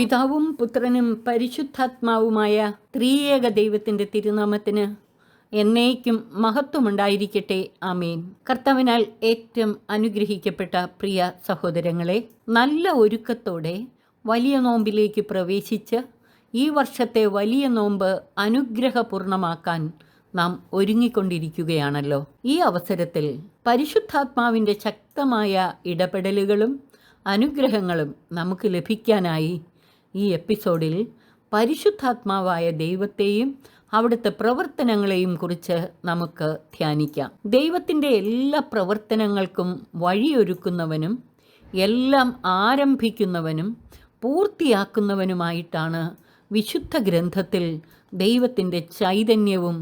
പിതാവും പുത്രനും പരിശുദ്ധാത്മാവുമായ ത്രിയേക ദൈവത്തിന്റെ തിരുനാമത്തിന് എന്നേക്കും മഹത്വമുണ്ടായിരിക്കട്ടെ. ആമേൻ. കർത്താവിനാൽ ഏറ്റവും അനുഗ്രഹിക്കപ്പെട്ട പ്രിയ സഹോദരങ്ങളെ നല്ല ഒരുക്കത്തോടെ വലിയ നോമ്പിലേക്ക് പ്രവേശിച്ച് ഈ വർഷത്തെ വലിയ നോമ്പ് അനുഗ്രഹപൂർണമാക്കാൻ നാം ഒരുങ്ങിക്കൊണ്ടിരിക്കുകയാണല്ലോ. ഈ അവസരത്തിൽ പരിശുദ്ധാത്മാവിന്റെ ശക്തമായ ഇടപെടലുകളും അനുഗ്രഹങ്ങളും നമുക്ക് ലഭിക്കാനായി ഈ എപ്പിസോഡിൽ പരിശുദ്ധാത്മാവായ ദൈവത്തെയും അവിടുത്തെ പ്രവർത്തനങ്ങളെയും കുറിച്ച് നമുക്ക് ധ്യാനിക്കാം. ദൈവത്തിന്റെ എല്ലാ പ്രവർത്തനങ്ങൾക്കും വഴിയൊരുക്കുന്നവനും എല്ലാം ആരംഭിക്കുന്നവനും പൂർത്തിയാക്കുന്നവനുമായിട്ടാണ് വിശുദ്ധ ഗ്രന്ഥത്തിൽ ദൈവത്തിന്റെ ചൈതന്യവും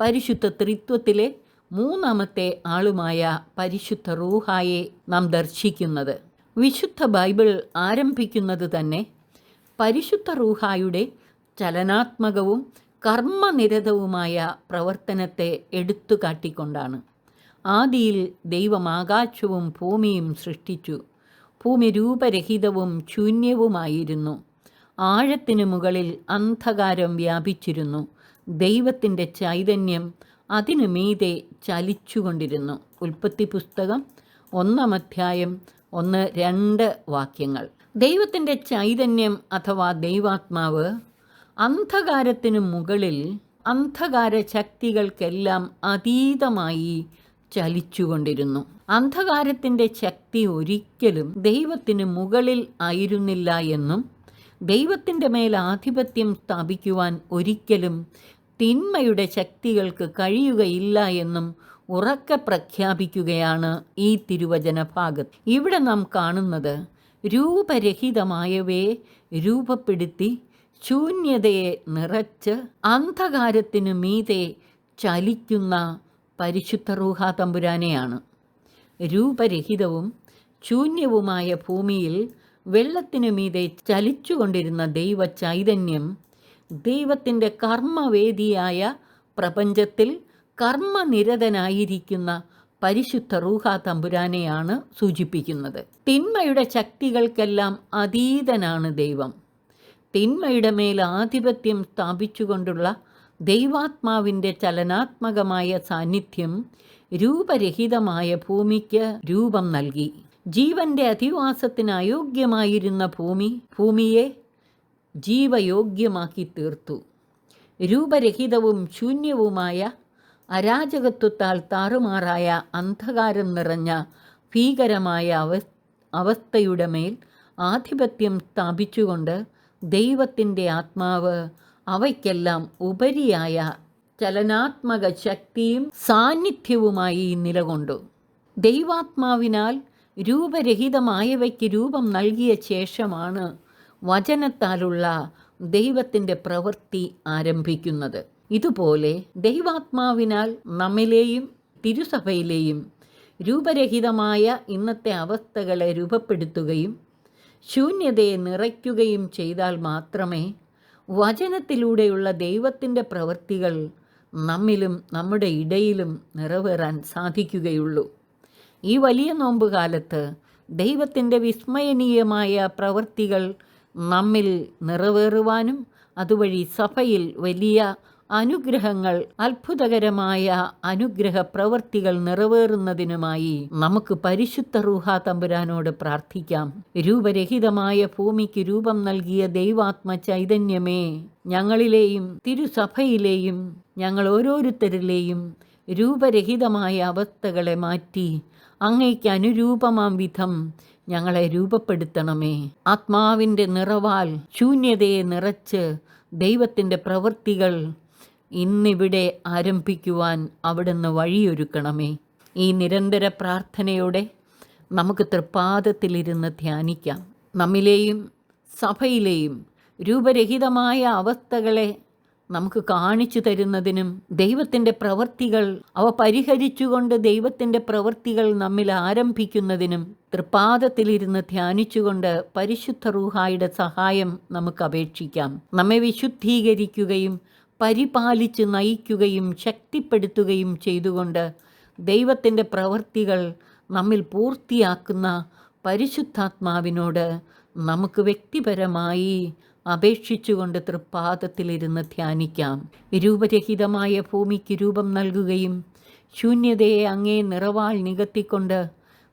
പരിശുദ്ധ ത്രിത്വത്തിലെ മൂന്നാമത്തെ ആളുമായ പരിശുദ്ധ റൂഹായെ നാം ദർശിക്കുന്നത്. വിശുദ്ധ ബൈബിൾ ആരംഭിക്കുന്നത് തന്നെ പരിശുദ്ധ റൂഹായുടെ ചലനാത്മകവും കർമ്മനിരതവുമായ പ്രവർത്തനത്തെ എടുത്തു കാട്ടിക്കൊണ്ടാണ് ആദിയിൽ ദൈവം ആകാശവും ഭൂമിയും സൃഷ്ടിച്ചു. ഭൂമി രൂപരഹിതവും ശൂന്യവുമായിരുന്നു. ആഴത്തിന് മുകളിൽ അന്ധകാരം വ്യാപിച്ചിരുന്നു. ദൈവത്തിന്റെ ചൈതന്യം അതിനു മീതെ ചലിച്ചുകൊണ്ടിരുന്നു. ഉൽപ്പത്തി പുസ്തകം ഒന്നാം അധ്യായം ഒന്ന് രണ്ട് വാക്യങ്ങൾ. ദൈവത്തിന്റെ ചൈതന്യം അഥവാ ദൈവാത്മാവ് അന്ധകാരത്തിന് മുകളിൽ അന്ധകാര ശക്തികൾക്കെല്ലാം അതീതമായി ചലിച്ചുകൊണ്ടിരുന്നു. അന്ധകാരത്തിന്റെ ശക്തി ഒരിക്കലും ദൈവത്തിന് മുകളിൽ ആയിരുന്നില്ല എന്നും ദൈവത്തിന്റെ മേൽ ആധിപത്യം സ്ഥാപിക്കുവാൻ ഒരിക്കലും തിന്മയുടെ ശക്തികൾക്ക് കഴിയുകയില്ല എന്നും ഉറക്കെ പ്രഖ്യാപിക്കുകയാണ് ഈ തിരുവചന ഭാഗത്ത് ഇവിടെ നാം കാണുന്നത് രൂപരഹിതമായവയെ രൂപപ്പെടുത്തി ശൂന്യതയെ നിറച്ച് അന്ധകാരത്തിനു മീതെ ചലിക്കുന്ന പരിശുദ്ധ റൂഹ തമ്പുരാനെയാണ് രൂപരഹിതവും ശൂന്യവുമായ ഭൂമിയിൽ വെള്ളത്തിനു മീതെ ചലിച്ചുകൊണ്ടിരുന്ന ദൈവ ചൈതന്യം ദൈവത്തിന്റെ കർമ്മവേദിയായ പ്രപഞ്ചത്തിൽ കർമ്മനിരതനായിരിക്കുന്ന പരിശുദ്ധ റൂഹ തമ്പുരാനെയാണ് സൂചിപ്പിക്കുന്നത്. തിന്മയുടെ ശക്തികൾക്കെല്ലാം അതീതനാണ് ദൈവം. തിന്മയുടെ മേൽ ആധിപത്യം സ്ഥാപിച്ചുകൊണ്ടുള്ള ദൈവാത്മാവിന്റെ ചലനാത്മകമായ സാന്നിധ്യം രൂപരഹിതമായ ഭൂമിക്ക് രൂപം നൽകി. ജീവന്റെ അധിവാസത്തിന് അയോഗ്യമായിരുന്ന ഭൂമി ഭൂമിയെ ജീവയോഗ്യമാക്കി തീർത്തു. രൂപരഹിതവും ശൂന്യവുമായ അരാജകത്വത്താൽ താറുമാറായ അന്ധകാരം നിറഞ്ഞ ഭീകരമായ അവ അവസ്ഥയുടെ മേൽ ആധിപത്യം സ്ഥാപിച്ചുകൊണ്ട് ദൈവത്തിന്റെ ആത്മാവ് അവയ്ക്കെല്ലാം ഉപരിയായ ചലനാത്മക ശക്തിയും സാന്നിധ്യവുമായി നിലകൊണ്ടു. ദൈവാത്മാവിനാൽ രൂപരഹിതമായവയ്ക്ക് രൂപം നൽകിയ ശേഷമാണ് വചനത്താലുള്ള ദൈവത്തിന്റെ പ്രവൃത്തി ആരംഭിക്കുന്നത്. ഇതുപോലെ ദൈവാത്മാവിനാൽ നമ്മിലെയും തിരുസഭയിലെയും രൂപരഹിതമായ ഇന്നത്തെ അവസ്ഥകളെ രൂപപ്പെടുത്തുകയും ശൂന്യതയെ നിറയ്ക്കുകയും ചെയ്താൽ മാത്രമേ വചനത്തിലൂടെയുള്ള ദൈവത്തിന്റെ പ്രവൃത്തികൾ നമ്മിലും നമ്മുടെ ഇടയിലും നിറവേറാൻ സാധിക്കുകയുള്ളൂ. ഈ വലിയ നോമ്പ് നോമ്പുകാലത്ത് ദൈവത്തിന്റെ വിസ്മയനീയമായ പ്രവൃത്തികൾ നമ്മിൽ നിറവേറുവാനും അതുവഴി സഭയിൽ വലിയ അനുഗ്രഹങ്ങൾ അത്ഭുതകരമായ അനുഗ്രഹ പ്രവൃത്തികൾ നിറവേറുന്നതിനുമായി നമുക്ക് പരിശുദ്ധ റൂഹ തമ്പുരാനോട് പ്രാർത്ഥിക്കാം. രൂപരഹിതമായ ഭൂമിക്ക് രൂപം നൽകിയ ദൈവാത്മ ചൈതന്യമേ ഞങ്ങളിലെയും തിരുസഭയിലെയും ഞങ്ങൾ ഓരോരുത്തരിലെയും രൂപരഹിതമായ അവസ്ഥകളെ മാറ്റി അങ്ങയ്ക്ക് അനുരൂപമാം വിധം ഞങ്ങളെ രൂപപ്പെടുത്തണമേ. ആത്മാവിന്റെ നിറവാൽ ശൂന്യതയെ നിറച്ച് ദൈവത്തിന്റെ പ്രവൃത്തികൾ ഇന്നിവിടെ ആരംഭിക്കുവാൻ അവിടുന്ന് വഴിയൊരുക്കണമേ. ഈ നിരന്തര പ്രാർത്ഥനയോടെ നമുക്ക് തൃപ്പാദത്തിലിരുന്ന് ധ്യാനിക്കാം. നമ്മിലെയും സഭയിലെയും രൂപരഹിതമായ അവസ്ഥകളെ നമുക്ക് കാണിച്ചു തരുന്നതിനും ദൈവത്തിന്റെ പ്രവൃത്തികൾ അവ പരിഹരിച്ചുകൊണ്ട് ദൈവത്തിന്റെ പ്രവൃത്തികൾ നമ്മിൽ ആരംഭിക്കുന്നതിനും തൃപ്പാദത്തിലിരുന്ന് ധ്യാനിച്ചുകൊണ്ട് പരിശുദ്ധ റൂഹായുടെ സഹായം നമുക്ക് അപേക്ഷിക്കാം. നമ്മെ വിശുദ്ധീകരിക്കുകയും പരിപാലിച്ച് നയിക്കുകയും ശക്തിപ്പെടുത്തുകയും ചെയ്തുകൊണ്ട് ദൈവത്തിന്റെ പ്രവൃത്തികൾ നമ്മിൽ പൂർത്തിയാക്കുന്ന പരിശുദ്ധാത്മാവിനോട് നമുക്ക് വ്യക്തിപരമായി അപേക്ഷിച്ചുകൊണ്ട് തൃപ്പാദത്തിലിരുന്ന് ധ്യാനിക്കാം. രൂപരഹിതമായ ഭൂമിക്ക് രൂപം നൽകുകയും ശൂന്യതയെ അങ്ങേ നിറവാൾ നികത്തിക്കൊണ്ട്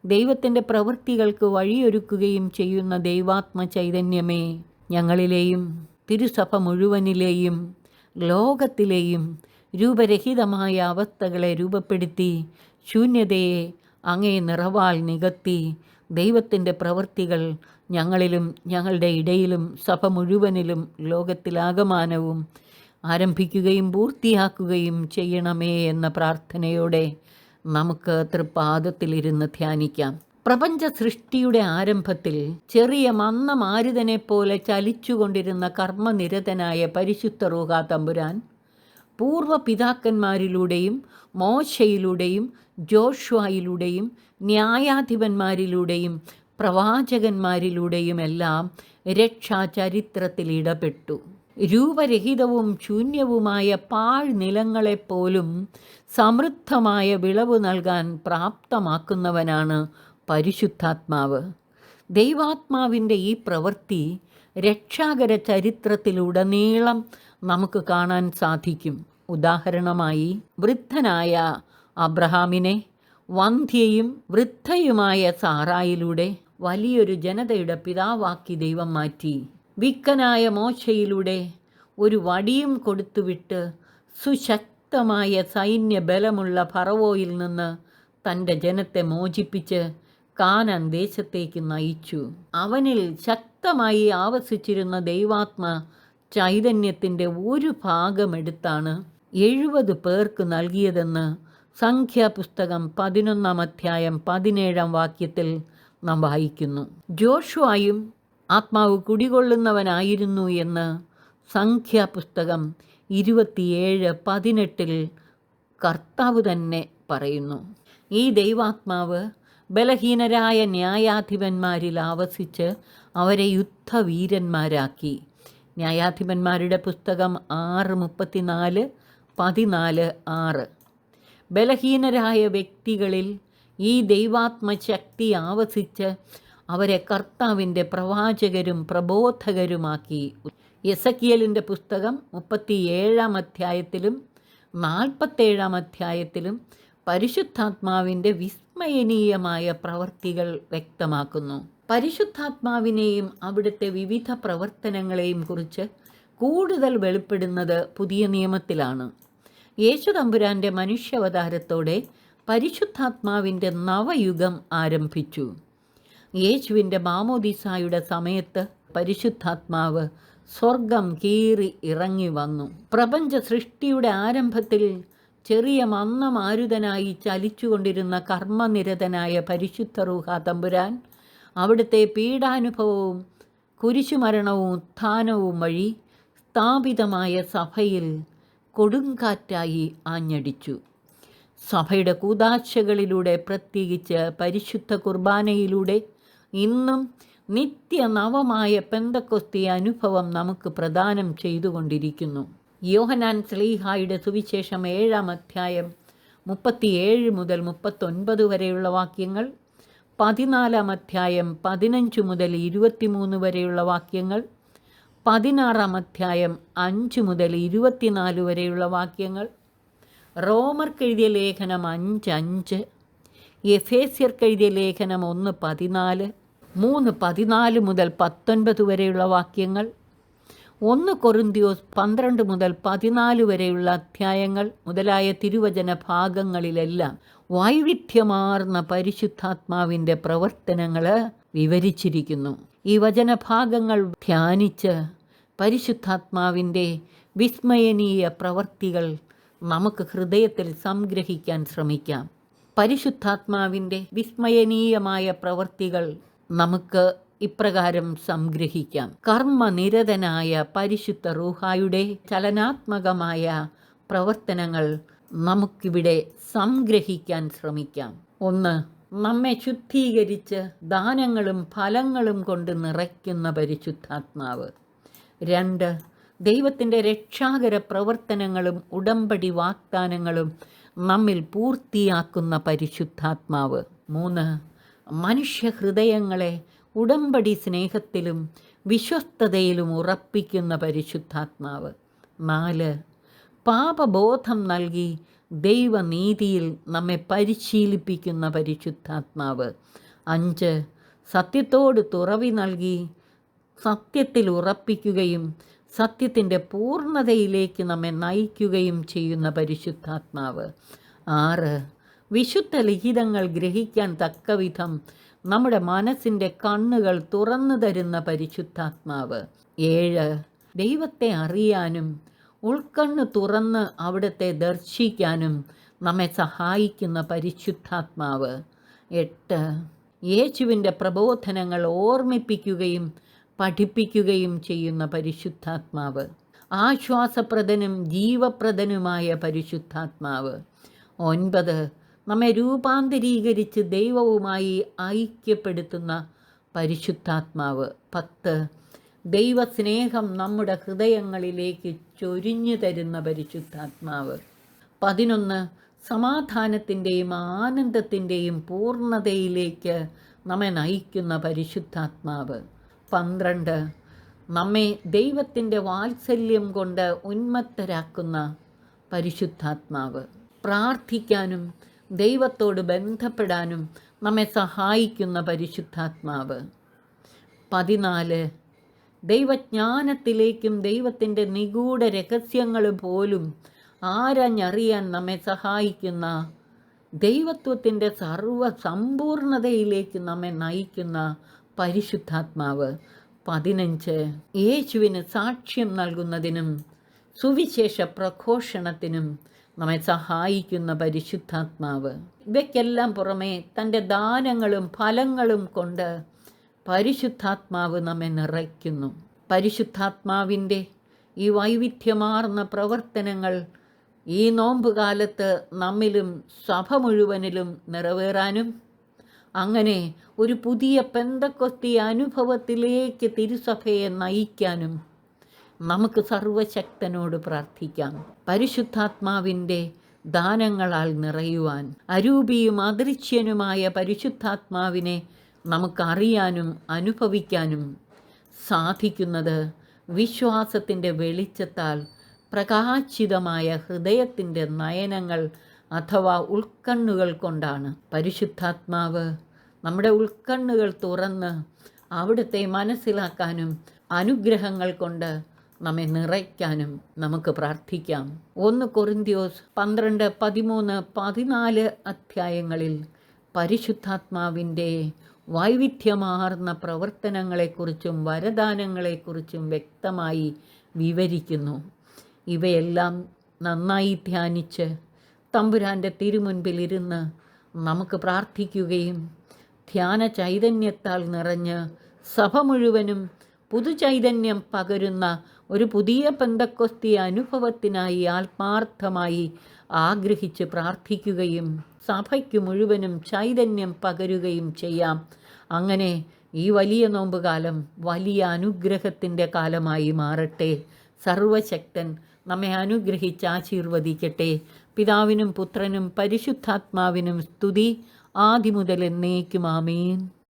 ദൈവത്തിന്റെ പ്രവൃത്തികൾക്ക് വഴിയൊരുക്കുകയും ചെയ്യുന്ന ദൈവാത്മ ചൈതന്യമേ ഞങ്ങളിലെയും തിരുസഭ മുഴുവനിലെയും ലോകത്തിലെയും രൂപരഹിതമായ അവസ്ഥകളെ രൂപപ്പെടുത്തി ശൂന്യതയെ അങ്ങേ നിറവാൾ നികത്തി ദൈവത്തിന്റെ പ്രവൃത്തികൾ ഞങ്ങളിലും ഞങ്ങളുടെ ഇടയിലും സഭ മുഴുവനിലും ലോകത്തിലാകമാനവും ആരംഭിക്കുകയും പൂർത്തിയാക്കുകയും ചെയ്യണമേ എന്ന പ്രാർത്ഥനയോടെ നമുക്ക് തൃപ്പാദത്തിലിരുന്ന് ധ്യാനിക്കാം. പ്രപഞ്ച സൃഷ്ടിയുടെ ആരംഭത്തിൽ ചെറിയ മന്ന മാരുതനെ പോലെ ചലിച്ചുകൊണ്ടിരുന്ന കർമ്മനിരതനായ പരിശുദ്ധ റൂഹ തമ്പുരാൻ പൂർവ പിതാക്കന്മാരിലൂടെയും മോശയിലൂടെയും ജോഷ്വായിലൂടെയും ന്യായാധിപന്മാരിലൂടെയും പ്രവാചകന്മാരിലൂടെയുമെല്ലാം രക്ഷാചരിത്രത്തിൽ ഇടപെട്ടു. രൂപരഹിതവും ശൂന്യവുമായ പാഴ്നിലങ്ങളെപ്പോലും സമൃദ്ധമായ വിളവ് നൽകാൻ പ്രാപ്തമാക്കുന്നവനാണ് പരിശുദ്ധാത്മാവ്. ദൈവാത്മാവിന്റെ ഈ പ്രവൃത്തി രക്ഷാകര ചരിത്രത്തിലുടനീളം നമുക്ക് കാണാൻ സാധിക്കും. ഉദാഹരണമായി വൃദ്ധനായ അബ്രഹാമിനെ വന്ധ്യയും വൃദ്ധയുമായ സാറായിലൂടെ വലിയൊരു ജനതയുടെ പിതാവാക്കി ദൈവം മാറ്റി. വിക്കനായ മോശയിലൂടെ ഒരു വടിയും കൊടുത്തുവിട്ട് സുശക്തമായ സൈന്യബലമുള്ള ഫറവോയിൽ നിന്ന് തന്റെ ജനത്തെ മോചിപ്പിച്ച് കാനാൻ ദേശത്തേക്ക് നയിച്ചു. അവനിൽ ശക്തമായി ആവസിച്ചിരുന്ന ദൈവാത്മ ചൈതന്യത്തിന്റെ ഒരു ഭാഗമെടുത്താണ് എഴുപത് പേർക്ക് നൽകിയതെന്ന് സംഖ്യാപുസ്തകം പതിനൊന്നാം അധ്യായം പതിനേഴാം വാക്യത്തിൽ നാം വായിക്കുന്നു. ജോഷുവായും ആത്മാവ് കുടികൊള്ളുന്നവനായിരുന്നു എന്ന് സംഖ്യാപുസ്തകം ഇരുപത്തിയേഴ് പതിനെട്ടിൽ കർത്താവ് തന്നെ പറയുന്നു. ഈ ദൈവാത്മാവ് ബലഹീനരായ ന്യായാധിപന്മാരിൽ ആവസിച്ച് അവരെ യുദ്ധവീരന്മാരാക്കി. ന്യായാധിപന്മാരുടെ പുസ്തകം ആറ് മുപ്പത്തിനാല് പതിനാല് ആറ്. ബലഹീനരായ വ്യക്തികളിൽ ഈ ദൈവാത്മശക്തി ആവസിച്ച് അവരെ കർത്താവിന്റെ പ്രവാചകരും പ്രബോധകരുമാക്കി. എസക്കിയലിന്റെ പുസ്തകം മുപ്പത്തിയേഴാം അധ്യായത്തിലും നാൽപ്പത്തേഴാം അധ്യായത്തിലും പരിശുദ്ധാത്മാവിന്റെ വിസ്മയനീയമായ പ്രവർത്തികൾ വ്യക്തമാക്കുന്നു. പരിശുദ്ധാത്മാവിനെയും അവിടുത്തെ വിവിധ പ്രവർത്തനങ്ങളെയും കുറിച്ച് കൂടുതൽ വെളിപ്പെടുന്നത് പുതിയ നിയമത്തിലാണ്. യേശു തമ്പുരാന്റെ മനുഷ്യാവതാരത്തോടെ പരിശുദ്ധാത്മാവിന്റെ നവയുഗം ആരംഭിച്ചു. യേശുവിന്റെ മാമോദിസായുടെ സമയത്ത് പരിശുദ്ധാത്മാവ് സ്വർഗം കീറി ഇറങ്ങി വന്നു. പ്രപഞ്ച സൃഷ്ടിയുടെ ആരംഭത്തിൽ ചെറിയ മന്നമാരുതനായി ചലിച്ചുകൊണ്ടിരുന്ന കർമ്മനിരതനായ പരിശുദ്ധ റൂഹ തമ്പുരാൻ അവിടുത്തെ പീഡാനുഭവവും കുരിശുമരണവും ഉത്ഥാനവും വഴി സ്ഥാപിതമായ സഭയിൽ കൊടുങ്കാറ്റായി ആഞ്ഞടിച്ചു. സഭയുടെ കൂതാശകളിലൂടെ പ്രത്യേകിച്ച് പരിശുദ്ധ കുർബാനയിലൂടെ ഇന്നും നിത്യനവമായ പെന്തക്കൊസ്തി അനുഭവം നമുക്ക് പ്രദാനം ചെയ്തുകൊണ്ടിരിക്കുന്നു. യോഹനാൻ സ്ലീഹായുടെ സുവിശേഷം ഏഴാം അധ്യായം മുപ്പത്തിയേഴ് മുതൽ മുപ്പത്തൊൻപത് വരെയുള്ള വാക്യങ്ങൾ പതിനാലാം അധ്യായം പതിനഞ്ച് മുതൽ ഇരുപത്തിമൂന്ന് വരെയുള്ള വാക്യങ്ങൾ പതിനാറാം അധ്യായം അഞ്ച് മുതൽ ഇരുപത്തിനാല് വരെയുള്ള വാക്യങ്ങൾ റോമർക്കെഴുതിയ ലേഖനം അഞ്ച് അഞ്ച് എഫേസ്യർക്കെഴുതിയ ലേഖനം ഒന്ന് പതിനാല് മൂന്ന് പതിനാല് മുതൽ പത്തൊൻപത് വരെയുള്ള വാക്യങ്ങൾ ഒന്ന് കൊറിന്തിയോസ് പന്ത്രണ്ട് മുതൽ പതിനാല് വരെയുള്ള അധ്യായങ്ങൾ മുതലായ തിരുവചന ഭാഗങ്ങളിലെല്ലാം വൈവിധ്യമാർന്ന പരിശുദ്ധാത്മാവിന്റെ പ്രവർത്തനങ്ങൾ വിവരിച്ചിരിക്കുന്നു. ഈ വചനഭാഗങ്ങൾ ധ്യാനിച്ച് പരിശുദ്ധാത്മാവിന്റെ വിസ്മയനീയ പ്രവർത്തികൾ നമുക്ക് ഹൃദയത്തിൽ സംഗ്രഹിക്കാൻ ശ്രമിക്കാം. പരിശുദ്ധാത്മാവിന്റെ വിസ്മയനീയമായ പ്രവർത്തികൾ നമുക്ക് ഇപ്രകാരം സംഗ്രഹിക്കാം. കർമ്മനിരതനായ പരിശുദ്ധ റൂഹായുടെ ചലനാത്മകമായ പ്രവർത്തനങ്ങൾ നമുക്കിവിടെ സംഗ്രഹിക്കാൻ ശ്രമിക്കാം. ഒന്ന് നമ്മെ ശുദ്ധീകരിച്ച് ദാനങ്ങളും ഫലങ്ങളും കൊണ്ട് നിറയ്ക്കുന്ന പരിശുദ്ധാത്മാവ്. രണ്ട് ദൈവത്തിന്റെ രക്ഷാകര പ്രവർത്തനങ്ങളും ഉടമ്പടി വാഗ്ദാനങ്ങളും നമ്മിൽ പൂർത്തിയാക്കുന്ന പരിശുദ്ധാത്മാവ്. മൂന്ന് മനുഷ്യഹൃദയങ്ങളെ ഉടമ്പടി സ്നേഹത്തിലും വിശ്വസ്തതയിലും ഉറപ്പിക്കുന്ന പരിശുദ്ധാത്മാവ്. നാല് പാപബോധം നൽകി ദൈവനീതിയിൽ നമ്മെ പരിശീലിപ്പിക്കുന്ന പരിശുദ്ധാത്മാവ്. അഞ്ച് സത്യത്തോട് തുറവി നൽകി സത്യത്തിൽ ഉറപ്പിക്കുകയും സത്യത്തിന്റെ പൂർണതയിലേക്ക് നമ്മെ നയിക്കുകയും ചെയ്യുന്ന പരിശുദ്ധാത്മാവ്. ആറ് വിശുദ്ധ ലിഖിതങ്ങൾ ഗ്രഹിക്കാൻ തക്കവിധം നമ്മുടെ മനസ്സിന്റെ കണ്ണുകൾ തുറന്നു തരുന്ന പരിശുദ്ധാത്മാവ്. ഏഴ് ദൈവത്തെ അറിയാനും ഉൾക്കണ്ണ് തുറന്ന് അവിടുത്തെ ദർശിക്കാനും നമ്മെ സഹായിക്കുന്ന പരിശുദ്ധാത്മാവ്. എട്ട് യേശുവിന്റെ പ്രബോധനങ്ങൾ ഓർമ്മിപ്പിക്കുകയും പഠിപ്പിക്കുകയും ചെയ്യുന്ന പരിശുദ്ധാത്മാവ്. ആശ്വാസപ്രദനും ജീവപ്രദനുമായ പരിശുദ്ധാത്മാവ്. ഒൻപത് നമ്മെ രൂപാന്തരീകരിച്ച് ദൈവവുമായി ഐക്യപ്പെടുത്തുന്ന പരിശുദ്ധാത്മാവ്. പത്ത്. ദൈവസ്നേഹം നമ്മുടെ ഹൃദയങ്ങളിലേക്ക് ചൊരിഞ്ഞു തരുന്ന പരിശുദ്ധാത്മാവ്. പതിനൊന്ന്. സമാധാനത്തിന്റെയും ആനന്ദത്തിന്റെയും പൂർണതയിലേക്ക് നമ്മെ നയിക്കുന്ന പരിശുദ്ധാത്മാവ്. പന്ത്രണ്ട്. നമ്മെ ദൈവത്തിന്റെ വാത്സല്യം കൊണ്ട് ഉന്മത്തരാക്കുന്ന പരിശുദ്ധാത്മാവ്. പ്രാർത്ഥിക്കാനും ദൈവത്തോട് ബന്ധപ്പെടാനും നമ്മെ സഹായിക്കുന്ന പരിശുദ്ധാത്മാവ്. പതിനാല് ദൈവജ്ഞാനത്തിലേക്കും ദൈവത്തിന്റെ നിഗൂഢ രഹസ്യങ്ങൾ പോലും ആരഞ്ഞറിയാൻ നമ്മെ സഹായിക്കുന്ന ദൈവത്വത്തിന്റെ സർവ സമ്പൂർണതയിലേക്ക് നമ്മെ നയിക്കുന്ന പരിശുദ്ധാത്മാവ്. പതിനഞ്ച് യേശുവിന് സാക്ഷ്യം നൽകുന്നതിനും സുവിശേഷ പ്രഘോഷണത്തിനും നമ്മെ സഹായിക്കുന്ന പരിശുദ്ധാത്മാവ്. ഇവയ്ക്കെല്ലാം പുറമെ തന്റെ ദാനങ്ങളും ഫലങ്ങളും കൊണ്ട് പരിശുദ്ധാത്മാവ് നമ്മെ നിറയ്ക്കുന്നു. പരിശുദ്ധാത്മാവിന്റെ ഈ വൈവിധ്യമാർന്ന പ്രവർത്തനങ്ങൾ ഈ നോമ്പുകാലത്ത് നമ്മിലും സഭ മുഴുവനിലും നിറവേറാനും അങ്ങനെ ഒരു പുതിയ പെന്തക്കൊത്തി അനുഭവത്തിലേക്ക് തിരുസഭയെ നയിക്കാനും നമുക്ക് സർവശക്തനോട് പ്രാർത്ഥിക്കാം. പരിശുദ്ധാത്മാവിന്റെ ദാനങ്ങളാൽ നിറയുവാൻ അരൂപിയും അദൃശ്യനുമായ പരിശുദ്ധാത്മാവിനെ നമുക്കറിയാനും അനുഭവിക്കാനും സാധിക്കുന്നത് വിശ്വാസത്തിന്റെ വെളിച്ചത്താൽ പ്രകാശിതമായ ഹൃദയത്തിന്റെ നയനങ്ങൾ അഥവാ ഉൾക്കണ്ണുകൾ കൊണ്ടാണ്. പരിശുദ്ധാത്മാവ് നമ്മുടെ ഉൾക്കണ്ണുകൾ തുറന്ന് അവിടുത്തെ മനസ്സിലാക്കാനും അനുഗ്രഹങ്ങൾ കൊണ്ട് നമ്മെ നിറയ്ക്കാനും നമുക്ക് പ്രാർത്ഥിക്കാം. ഒന്ന് കൊറിന്തിയോസ് പന്ത്രണ്ട് പതിമൂന്ന് പതിനാല് അധ്യായങ്ങളിൽ പരിശുദ്ധാത്മാവിന്റെ വൈവിധ്യമാർന്ന പ്രവർത്തനങ്ങളെക്കുറിച്ചും വരദാനങ്ങളെക്കുറിച്ചും വ്യക്തമായി വിവരിക്കുന്നു. ഇവയെല്ലാം നന്നായി ധ്യാനിച്ച് തമ്പുരാന്റെ തിരുമുൻപിലിരുന്ന് നമുക്ക് പ്രാർത്ഥിക്കുകയും ധ്യാന ചൈതന്യത്താൽ നിറഞ്ഞ് സഭ മുഴുവനും പുതുചൈതന്യം പകരുന്ന ഒരു പുതിയ പെന്തക്കൊസ്തി അനുഭവത്തിനായി ആത്മാർത്ഥമായി ആഗ്രഹിച്ച് പ്രാർത്ഥിക്കുകയും സഭയ്ക്ക് മുഴുവനും ചൈതന്യം പകരുകയും ചെയ്യാം. അങ്ങനെ ഈ വലിയ നോമ്പുകാലം വലിയ അനുഗ്രഹത്തിന്റെ കാലമായി മാറട്ടെ. സർവശക്തൻ നമ്മെ അനുഗ്രഹിച്ച് ആശീർവദിക്കട്ടെ. പിതാവിനും പുത്രനും പരിശുദ്ധാത്മാവിനും സ്തുതി. ആദ്യമുതൽ എന്നേക്കും ആമേൻ.